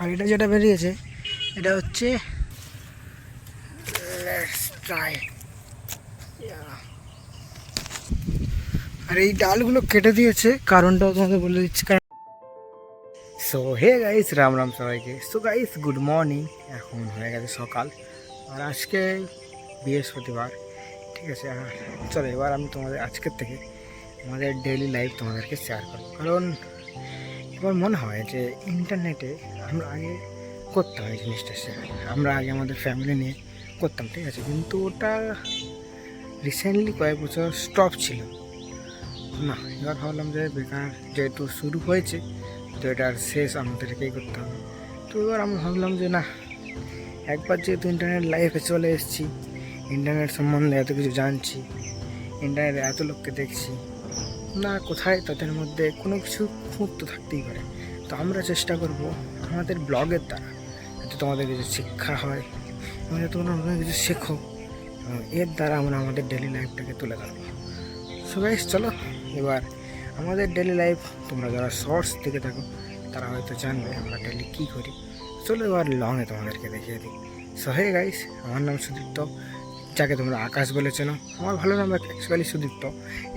আর এটা যেটা বেরিয়েছে, এটা হচ্ছে. আর এই ডালগুলো কেটে দিয়েছে, কারণটাও তোমাদের বলে দিচ্ছি, কারণ so hey guys Ram Ram সবাইকে। সো গাইস গুড মর্নিং এখন হয়ে গেছে সকাল। আর আজকে বৃহস্পতিবার। ঠিক আছে চলো, এবার আমি তোমাদের আজকের থেকে আমাদের ডেইলি লাইফ তোমাদেরকে শেয়ার করব। কারণ এবার মনে হয় যে ইন্টারনেটে আমরা আগে করতাম এই জিনিসটা আমরা আগে আমাদের ফ্যামিলি নিয়ে করতাম, ঠিক আছে? কিন্তু ওটা রিসেন্টলি কয়েক বছর স্টপ ছিল। না, এবার ভাবলাম যে বেকার যেহেতু শুরু হয়েছে, তো এটার শেষ, আমাদেরকেই করতে হবে। তো এবার আমি ভাবলাম যে না, একবার যেহেতু ইন্টারনেট লাইফে চলে এসেছি ইন্টারনেট সম্বন্ধে এত কিছু জানছি ইন্টারনেটে এত লোককে দেখছি না কোথায় তাদের মধ্যে কোনো কিছু খুঁত তো থাকতেই পারে। তো আমরা চেষ্টা করব আমাদের ব্লগের দ্বারা যাতে তোমাদের কিছু শিক্ষা হয়, এবং যাতে তোমরা নতুন কিছু শেখো এর দ্বারা আমরা আমাদের ডেলি লাইফটাকে তুলে ধরবো। সো গাইস চলো, এবার আমাদের ডেলি লাইফ তোমরা যারা শর্টস দেখে থাকো, তারা হয়তো জানবে আমরা ডেলি কী করি। চলো এবার লংয়ে তোমাদেরকে দেখিয়ে দিই। সো হে গাইস আমার নাম সুদীপ্ত। যাকে তোমরা আকাশ বলেছ না আমার ভালো নাম অ্যাকচুয়ালি সুদীপ্ত।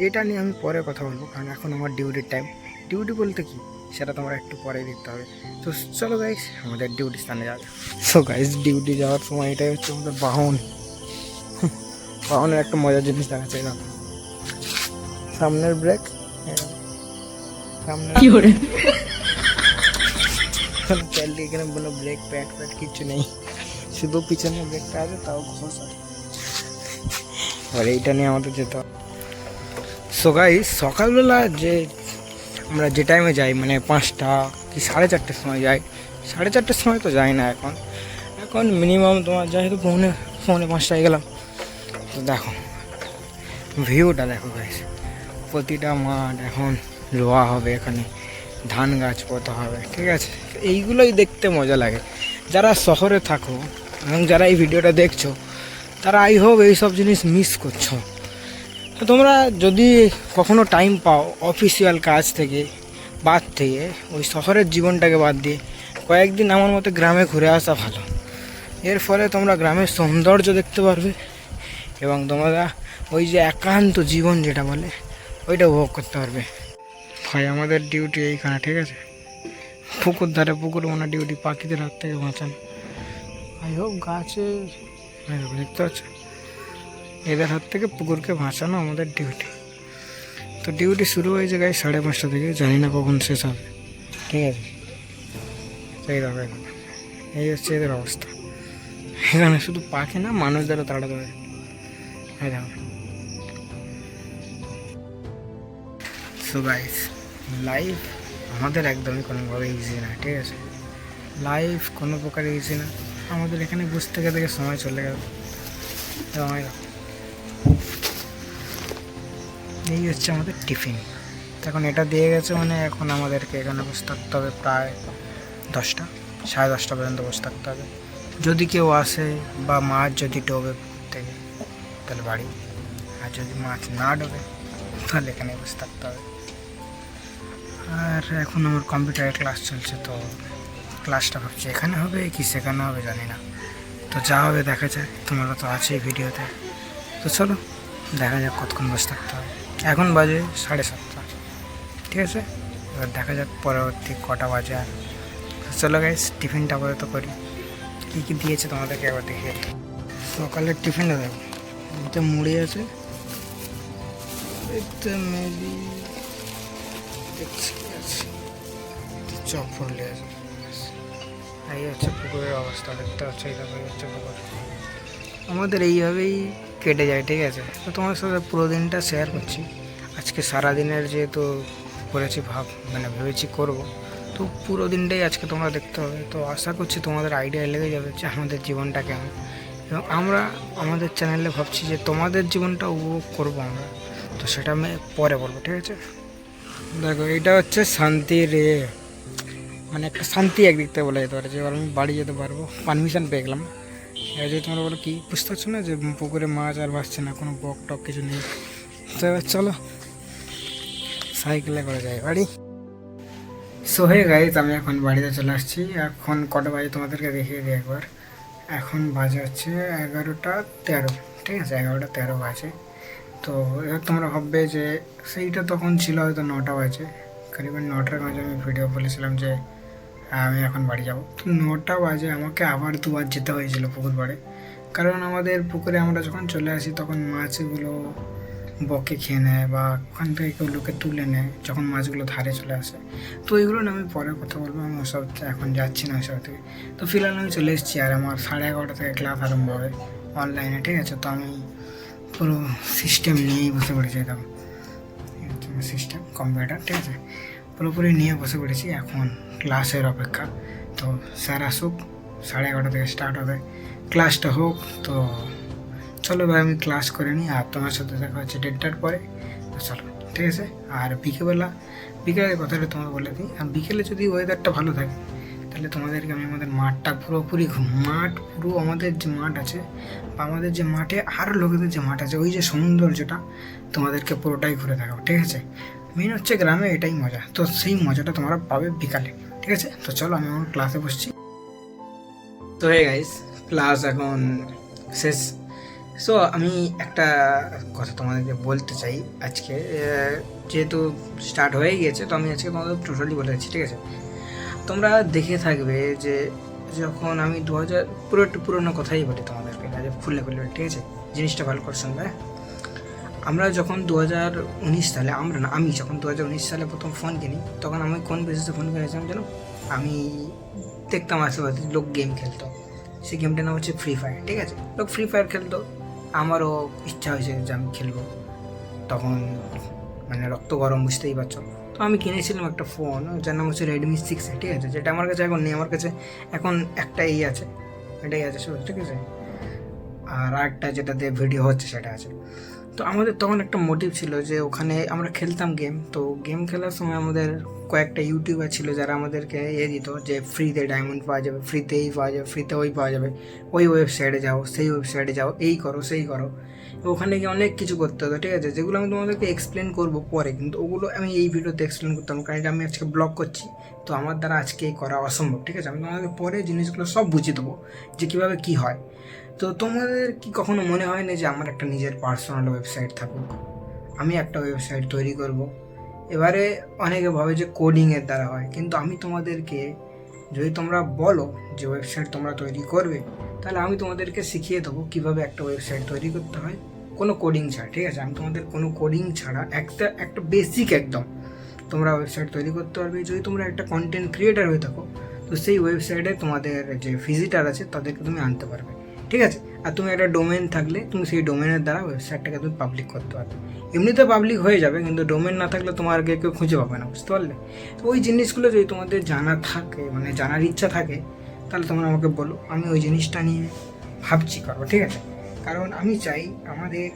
এটা নিয়ে আমি পরে কথা বলব কারণ এখন আমার ডিউটির টাইম ডিউটি বলতে কি? সেটা তোমরা একটু পরে দেখতে হবে। তো চলো গাইস আমাদের ডিউটি স্থানে যাবে সো গাইস ডিউটি যাওয়ার সময় এটাই হচ্ছে আমাদের বাহন। বাহনের একটা মজার জিনিস দেখা। চাই না সামনের ব্রেক সামনে চাইলে এখানে কোনো ব্রেক প্যাড প্যাড কিছু নেই। শুধু পিছনে ব্রেকটা আছে তাও ঘষা। আর এইটা নিয়ে আমাদের যেতে হবে। সো গাইস সকালবেলা যে আমরা যে টাইমে যাই মানে পাঁচটা কি সাড়ে চারটের সময় যাই? সাড়ে চারটের সময় তো যাই না এখন। এখন মিনিমাম তোমার যেহেতু পৌনে পৌনে পাঁচটায় গেলাম। তো দেখো ভিউটা দেখো গাইস প্রতিটা মাঠ এখন রোয়া হবে এখানে, ধান গাছ পোতা হবে, ঠিক আছে? এইগুলোই দেখতে মজা লাগে। যারা শহরে থাকো এবং যারা এই ভিডিওটা দেখছ তারা আই হোপ এইসব জিনিস মিস করছ। তো তোমরা যদি কখনো টাইম পাও অফিসিয়াল কাজ থেকে, বাদ থেকে, ওই শহরের জীবনটাকে বাদ দিয়ে, কয়েকদিন আমার মতে গ্রামে ঘুরে আসা ভালো। এর ফলে তোমরা গ্রামের সৌন্দর্য দেখতে পারবে এবং তোমরা ওই যে একান্ত জীবন যেটা বলে, ওইটা উপভোগ করতে পারবে। ভাই, আমাদের ডিউটি এইখানে, ঠিক আছে? পুকুর ধারে পুকুর, মনে ডিউটি পাখিদের হাত থেকে বাঁচান। আই হোপ গাছে দেখতে পাচ্ছ এদের হাত থেকে পুকুরকে বাঁচানো আমাদের ডিউটি তো ডিউটি শুরু হয়েছে গাই সাড়ে পাঁচটা থেকে। জানি না কখন শেষ হবে। ঠিক আছে? এই দেখো এই হচ্ছে এদের অবস্থা। এখানে শুধু পাখি না, মানুষদেরও তাড়া দেবে এই দেখো। সো গাইস লাইফ আমাদের একদমই কোনোভাবে ইজি না, ঠিক আছে? লাইফ কোনো প্রকার ইজি না। আমাদের এখানে থেকে থেকে সময় চলে গেল। এই হচ্ছে আমাদের টিফিন। এখন এটা দিয়ে গেছে মানে এখন আমাদেরকে এখানে বসে থাকতে হবে প্রায় দশটা, সাড়ে দশটা পর্যন্ত বসে থাকতে হবে। যদি কেউ আসে বা মাছ যদি ডোবে থেকে, তাহলে বাড়ি। আর যদি মাছ না ডোবে, তাহলে এখানে বসে থাকতে হবে। আর এখন আমার কম্পিউটারের ক্লাস চলছে তো ক্লাসটা ভাবছি, এখানে হবে কি সেখানে হবে জানি না। তো যা হবে দেখা যায় তোমরা তো আছেই ভিডিওতে। তো চলো, দেখা যাক কতক্ষণ বসে থাকতে হবে। এখন বাজে সাড়ে সাতটা, ঠিক আছে? এবার দেখা যাক পরবর্তী কটা বাজে আর। চলো গাইস টিফিনটা আপাতত করি। কী কী দিয়েছে তোমাদেরকে একবার দিই। সকালের টিফিনটা দেখো এতে মুড়ি আছে আছে চপ ফুললে আছে। এই হচ্ছে পুকুরের অবস্থা, দেখতে পাচ্ছ এই দেখো, এই হচ্ছে পুকুর। আমাদের এইভাবেই কেটে যায়, ঠিক আছে? তো তোমার সাথে পুরো দিনটা শেয়ার করছি। আজকে সারাদিনের যেহেতু করেছি ভাব মানে ভেবেছি করব, তো পুরো দিনটাই আজকে তোমরা দেখতে হবে। তো আশা করছি তোমাদের আইডিয়া লেগে যাবে যে আমাদের জীবনটা কেমন। এবং আমরা আমাদের চ্যানেলে ভাবছি যে তোমাদের জীবনটা উপভোগ করব আমরা। তো সেটা আমি পরে বলব, ঠিক আছে? দেখো এটা হচ্ছে শান্তির মানে একটা শান্তি একদিক থেকে বলা যেতে পারে যে এবার আমি বাড়ি যেতে পারব পারমিশন পেয়ে গেলাম। এবার যদি তোমরা বলো কি বুঝতে পারছ না যে পুকুরে মাছ আর ভাসছে না কোনো বক টক কিছু নেই। তো এবার চলো সাইকেলে করে যাই বাড়ি সো হে গাইজ আমি এখন বাড়িতে চলে আসছি। এখন কটা বাজে তোমাদেরকে দেখিয়ে দিই একবার। এখন বাজে হচ্ছে এগারোটা তেরো ঠিক আছে? এগারোটা তেরো বাজে। তো এবার তোমরা ভাববে যে সেইটা তখন ছিল হয়তো নটা বাজে। করিবেন নটার মাঝে আমি ভিডিও বলেছিলাম যে হ্যাঁ, আমি এখন বাড়ি যাব। নটা বাজে আমাকে আবার দুবার যেতে হয়েছিল পুকুর পাড়ে কারণ আমাদের পুকুরে আমরা যখন চলে আসি, তখন মাছগুলো বকে খেয়ে নেয় বা ওখান থেকে কেউ লোকে তুলে নেয়, যখন মাছগুলো ধারে চলে আসে। তো এইগুলো নিয়ে আমি পরে কথা বলব, আমি ওসব এখন যাচ্ছি না ওসব থেকে। তো ফিলহাল আমি চলে এসেছি আর আমার সাড়ে এগারোটা থেকে ক্লাস আরম্ভ হবে অনলাইনে, ঠিক আছে? তো আমি পুরো সিস্টেম নিয়েই বসে পড়েছি একদম। সিস্টেম কম্পিউটার ঠিক আছে? পুরোপুরি নিয়ে বসে পড়েছি এখন ক্লাসের অপেক্ষা। তো স্যার আসুক, সাড়ে এগারোটা থেকে স্টার্ট হবে। ক্লাসটা হোক, তো চলো ভাই, আমি ক্লাস করে নিই আর তোমার সাথে দেখা হচ্ছে দেড়টার পরে। তো চলো, ঠিক আছে? আর বিকেলবেলা, বিকেলের কথাটা তোমাকে বলে দিই। আর বিকেলে যদি ওয়েদারটা ভালো থাকে, তাহলে তোমাদেরকে আমি আমাদের মাঠটা পুরোপুরি মাঠ পুরো আমাদের যে মাঠ আছে বা আমাদের যে মাঠে আরও লোকেদের যে মাঠ আছে, ওই যে সৌন্দর্যটা তোমাদেরকে পুরোটাই ঘুরে দেখাবো, ঠিক আছে? মেন হচ্ছে গ্রামে এটাই মজা। তো সেই মজাটা তোমরা পাবে বিকালে, ঠিক আছে? তো চলো আমি এখন ক্লাসে বসছি। তো হে গাইস ক্লাস এখন শেষ। সো আমি একটা কথা তোমাদেরকে বলতে চাই। আজকে যেহেতু স্টার্ট হয়ে গিয়েছে, তো আমি আজকে তোমাদের টোটালি বলে দিচ্ছি, ঠিক আছে? তোমরা দেখে থাকবে যে যখন আমি দু হাজার পুরো একটু পুরোনো কথাই বলি তোমাদেরকে খুললে খুললে ঠিক আছে? জিনিসটা ভালো করে শুনবে হ্যাঁ? আমরা যখন দু হাজার উনিশ সালে, আমরা না, আমি যখন দু হাজার উনিশ সালে প্রথম ফোন কিনি, তখন আমি কোন বেসিসে ফোন কিনেছিলাম জানো? আমি দেখতাম আশেপাশে লোক গেম খেলতো। সেই গেমটার নাম হচ্ছে ফ্রি ফায়ার ঠিক আছে? লোক ফ্রি ফায়ার খেলতো। আমারও ইচ্ছা হয়েছে যে আমি খেলব। তখন মানে রক্ত গরম, বুঝতেই পারছ? তো আমি কিনেছিলাম একটা ফোন যার নাম হচ্ছে রেডমি সিক্স ঠিক আছে? যেটা আমার কাছে এখন নেই, আমার কাছে এখন একটাই আছে। এটাই আছে ঠিক আছে? আর আরেকটা যেটাতে ভিডিও হচ্ছে, সেটা আছে। তো আমাদের তখন একটা মোটিভ ছিল যে ওখানে আমরা খেলতাম গেম তো গেম খেলার সময় আমাদের কয়েকটা ইউটিউবার ছিল যারা আমাদেরকে এ দিত যে ফ্রিতে ডায়মন্ড পাওয়া যাবে ফ্রিতে এই পাওয়া যাবে ফ্রিতে ওই পাওয়া যাবে, ওই ওয়েবসাইটে যাও, সেই ওয়েবসাইটে যাও, এই করো, সেই করো। ওখানে গিয়ে অনেক কিছু করতে হতো, ঠিক আছে? যেগুলো আমি তোমাদেরকে এক্সপ্লেন করব পরে, কিন্তু ওগুলো আমি এই ভিডিওতে এক্সপ্লেন করতাম কারণ এটা আমি আজকে ব্লগ করছি। তো আমার দ্বারা আজকে করা অসম্ভব, ঠিক আছে? আমি তোমাদেরকে পরে জিনিসগুলো সব বুঝিয়ে দেবো যে কীভাবে কী হয়। তো তোমাদের কি কখনো মনে হয় না যে আমার একটা নিজের পার্সোনাল ওয়েবসাইট থাকুক? আমি একটা ওয়েবসাইট তৈরি করব। এবারে অনেকে ভাবে যে কোডিংয়ের দ্বারা হয়, কিন্তু আমি তোমাদেরকে যদি তোমরা বলো যে ওয়েবসাইট তোমরা তৈরি করবে, তাহলে আমি তোমাদেরকে শিখিয়ে দেবো কীভাবে একটা ওয়েবসাইট তৈরি করতে হয়। কোনো কোডিং ছাড়া, ঠিক আছে? আমি তোমাদের কোনো কোডিং ছাড়া, একটা একটা বেসিক একদম তোমরা ওয়েবসাইট তৈরি করতে পারবে। যদি তোমরা একটা কন্টেন্ট ক্রিয়েটার হয়ে থাকো, তো সেই ওয়েবসাইটে তোমাদের যে ভিজিটার আছে, তাদেরকে তুমি আনতে পারবে। ঠিক আছে? আর তুমি একটা ডোমেন থাকলে তুমি সেই ডোমেনের দ্বারা ওয়েবসাইটটাকে তুমি পাবলিক করতে পারবে এমনিতে পাবলিক হয়ে যাবে, কিন্তু ডোমেন না থাকলে তোমার আগে কেউ খুঁজে পাবে না, বুঝতে পারলে? তো ওই জিনিসগুলো যদি তোমাদের জানা থাকে মানে জানার ইচ্ছা থাকে, তাহলে তোমরা আমাকে বলো, আমি ওই জিনিসটা নিয়ে ভাবছি করব, ঠিক আছে? কারণ আমি চাই আমাদের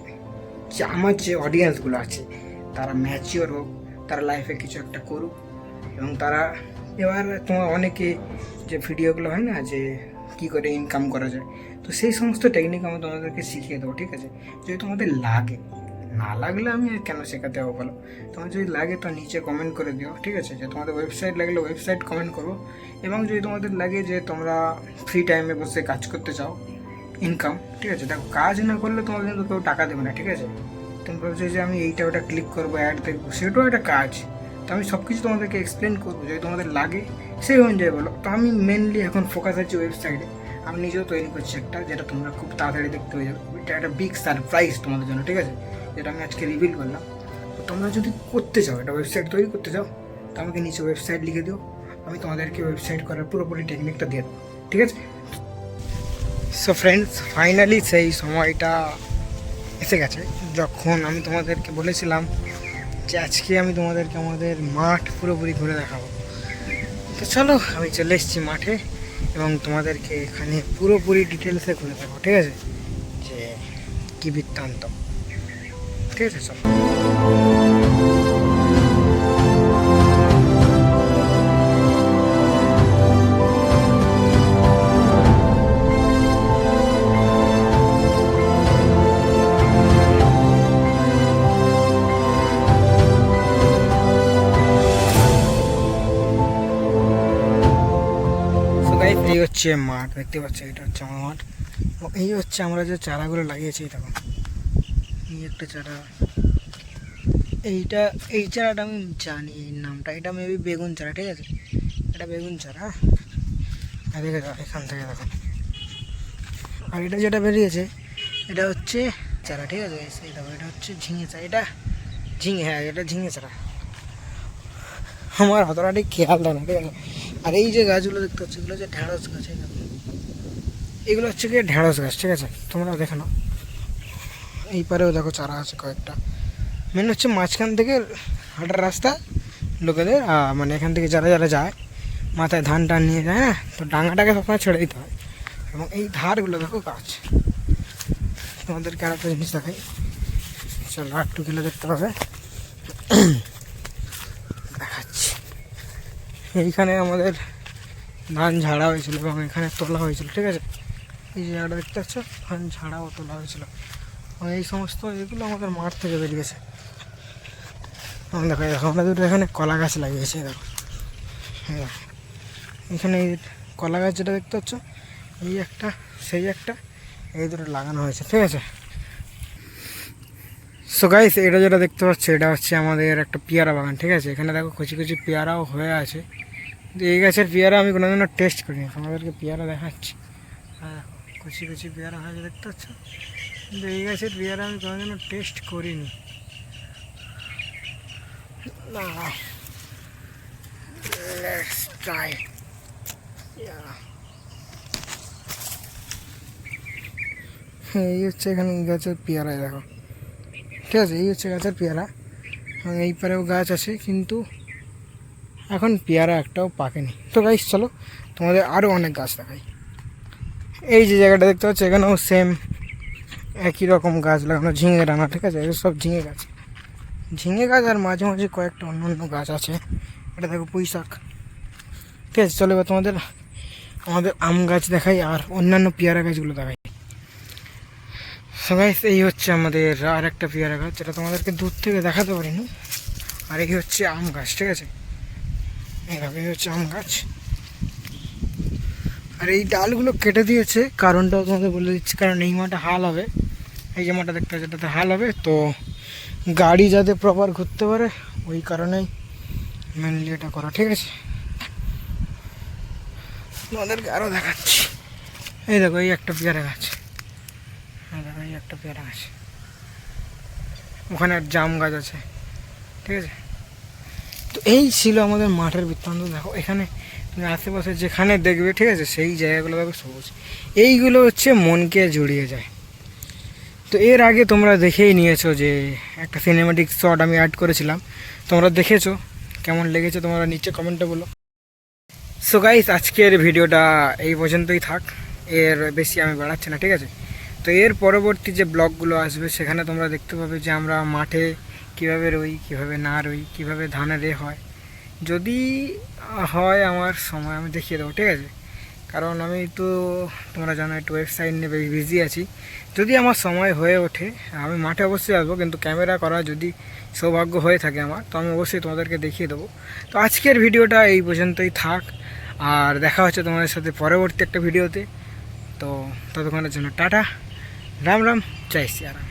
যে, আমার যে অডিয়েন্সগুলো আছে, তারা ম্যাচিওর হোক, তারা লাইফে কিছু একটা করুক, এবং তারা, এবার তোমার অনেকে যে ভিডিওগুলো হয় না, যে কী করে ইনকাম করা যায়? তো সেই সমস্ত টেকনিক আমি তোমাদেরকে শিখিয়ে দেবো, ঠিক আছে? যদি তোমাদের লাগে, না লাগলে আমি আর কেন শেখাতে হব বলো? তোমার যদি লাগে তো নিচে কমেন্ট করে দিও, ঠিক আছে? যে তোমাদের ওয়েবসাইট লাগলে ওয়েবসাইট কমেন্ট করো, এবং যদি তোমাদের লাগে যে তোমরা ফ্রি টাইমে বসে কাজ করতে চাও ইনকাম ঠিক আছে? দেখো, কাজ না করলে তোমাদের কিন্তু কেউ টাকা দেবে না, ঠিক আছে? তুমি ভাবছ যে আমি এইটা ওটা ক্লিক করব অ্যাড দেখব, সেটাও একটা কাজ। তো আমি সব কিছু তোমাদেরকে এক্সপ্লেন করব। যদি তোমাদের লাগে সেই অনুযায়ী বলো তো আমি মেনলি এখন ফোকাস আছি ওয়েবসাইটে আমি নিজেও তৈরি করছি একটা, যেটা তোমরা খুব তাড়াতাড়ি দেখতে হয়ে যাবে। এটা একটা বিগ সারপ্রাইজ তোমাদের জন্য, ঠিক আছে? যেটা আমি আজকে রিভিল করলাম। তো তোমরা যদি করতে চাও, একটা ওয়েবসাইট তৈরি করতে চাও, তো আমাকে নিচে ওয়েবসাইট লিখে দিও। আমি তোমাদেরকে ওয়েবসাইট করার পুরোপুরি টেকনিকটা দিয়ে দেবো, ঠিক আছে? সো ফ্রেন্ডস ফাইনালি সেই সময়টা এসে গেছে। যখন আমি তোমাদেরকে বলেছিলাম যে আজকে আমি তোমাদেরকে আমাদের মাঠ পুরোপুরি ঘুরে দেখাবো। তো চলো, আমি চলে এসেছি মাঠে এবং তোমাদেরকে এখানে পুরোপুরি ডিটেলসে ঘুরে দেবো ঠিক আছে? যে কী বৃত্তান্ত। ঠিক আছে, চলো। এই হচ্ছে মাঠ দেখতে পাচ্ছ এটা হচ্ছে আমার মাঠ। এই হচ্ছে আমরা যে চারাগুলো লাগিয়েছি এই দেখো এই একটা চারা। এইটা এই চারাটা আমি জানি এই নামটা। এটা মেবি বেগুন চারা ঠিক আছে? এটা বেগুন চারা। আর দেখে দাও এখান থেকে দেখো। আর এটা যেটা বেরিয়েছে এটা হচ্ছে চারা ঠিক আছে? এই দেখো এটা হচ্ছে ঝিঙে চারা। এটা ঝিঙে হ্যাঁ এটা ঝিঙে চারা। আমার অতটা ঠিক খেয়াল দেয় না ঠিক আছে? আর এই যে গাছগুলো দেখতে পাচ্ছ, এগুলো হচ্ছে ঢ্যাঁড়স গাছ এগুলো হচ্ছে কি ঢ্যাঁড়স গাছ, ঠিক আছে? তোমরা দেখে নাও। এই পারেও দেখো চারা আছে কয়েকটা। মেন হচ্ছে মাঝখান থেকে হাঁটার রাস্তা লোকেদের মানে এখান থেকে যারা যারা যায়, মাথায় ধান টান নিয়ে যায় হ্যাঁ? তো ডাঙাটাকে সবসময় ছেড়ে দিতে হয়। এবং এই ধারগুলো দেখো গাছ। তোমাদেরকে আর জিনিস দেখাই। চলো একটু গেলে দেখতে পাবে দেখাচ্ছি এইখানে আমাদের ধান ঝাড়া হয়েছিল এবং এখানে তোলা হয়েছিল, ঠিক আছে? এই যে জায়গাটা দেখতে পাচ্ছ, ধান ঝাড়াও তোলা হয়েছিল। এই সমস্ত এগুলো আমাদের মাঠ থেকে বেরিয়েছে দেখো আমরা দুটো এখানে কলা গাছ লাগিয়েছি দেখো। হ্যাঁ এখানে এই কলা গাছ যেটা দেখতে পাচ্ছ, এই একটা, সেই একটা, এই দুটো লাগানো হয়েছে, ঠিক আছে? সো গাইস এটা যেটা দেখতে পাচ্ছ, এটা হচ্ছে আমাদের একটা পেয়ারা বাগান, ঠিক আছে? এখানে দেখো, কচি কচি পেয়ারাও হয়ে আছে। এই গাছের পেয়ারা আমি কোনোদিনও টেস্ট করিনি, তোমাদেরকে পেয়ারা দেখাচ্ছি। হ্যাঁ কচি কচি পেয়ারা হয়েছে, দেখতে পাচ্ছ? কিন্তু এই গাছের পেয়ারা আমি কোনোদিনও টেস্ট করিনি। না, Let's try. এই হচ্ছে এখানে গাছের পেয়ারা দেখো। ঠিক আছে, এই হচ্ছে গাছের পেয়ারা। এই পারেও গাছ আছে, কিন্তু এখন পেয়ারা একটাও পাকেনি। তো গাইস চলো তোমাদের আরও অনেক গাছ দেখাই। এই যে জায়গাটা দেখতে পাচ্ছ, এখানেও সেম একই রকম গাছ লাগানো, ঝিঙে রানা ঠিক আছে? এগুলো সব ঝিঙে গাছ। ঝিঙে গাছ আর মাঝে মাঝে কয়েকটা অন্য অন্য গাছ আছে। এটা দেখো পুঁই শাক। ঠিক আছে, চলো এবার তোমাদের আমাদের আম গাছ দেখাই আর অন্যান্য পেয়ারা গাছগুলো দেখাই। সবাই এই হচ্ছে আমাদের আর একটা পেয়ারা গাছ, যেটা তোমাদেরকে দূর থেকে দেখাতে পারিনি। আর এই হচ্ছে আম গাছ, ঠিক আছে? এইভাবে এই হচ্ছে আম গাছ। আর এই ডালগুলো কেটে দিয়েছে, কারণটাও তোমাদের বলে দিচ্ছি, কারণ এই মাঠে হাল হবে। এই যে মাঠটা দেখতে এটাতে হাল হবে, তো গাড়ি যাতে প্রপার ঘুরতে পারে, ওই কারণেই মেনলি এটা করা, ঠিক আছে? তোমাদেরকে আরও দেখাচ্ছি। এই দেখো, এই একটা পেয়ারা গাছ। এই দেখো, এই একটা পেয়ারা গাছ। ওখানে জাম গাছ আছে, ঠিক আছে? এই ছিল আমাদের মাঠের বৃত্তান্ত। দেখো, এখানে তুমি আশেপাশে যেখানে দেখবে, ঠিক আছে, সেই জায়গাগুলো দেখো সবুজ। এইগুলো হচ্ছে মনকে জড়িয়ে যায়। তো এর আগে তোমরা দেখেই নিয়েছো যে একটা সিনেমাটিক শট আমি অ্যাড করেছিলাম। তোমরা দেখেছ? কেমন লেগেছে তোমরা নিচে কমেন্টে বলো। সো গাইস আজকের ভিডিওটা এই পর্যন্তই থাক। এর বেশি আমি বাড়াচ্ছি না, ঠিক আছে? তো এর পরবর্তী যে ব্লগগুলো আসবে, সেখানে তোমরা দেখতে পাবে যে আমরা মাঠে কীভাবে রই, কীভাবে না রই, কীভাবে ধানের এ হয়। যদি হয় আমার সময়, আমি দেখিয়ে দেবো, ঠিক আছে? কারণ আমি তো, তোমরা জানো, একটু ওয়েবসাইট নিয়ে বেশ বিজি আছি। যদি আমার সময় হয়ে ওঠে, আমি মাঠে অবশ্যই আসব, কিন্তু ক্যামেরা করা যদি সৌভাগ্য হয়ে থাকে আমার, তো আমি অবশ্যই তোমাদেরকে দেখিয়ে দেবো। তো আজকের ভিডিওটা এই পর্যন্তই থাক, আর দেখা হচ্ছে তোমাদের সাথে পরবর্তী একটা ভিডিওতে। তো ততক্ষণের জন্য টাটা, রাম রাম, জয় শ্রী রাম।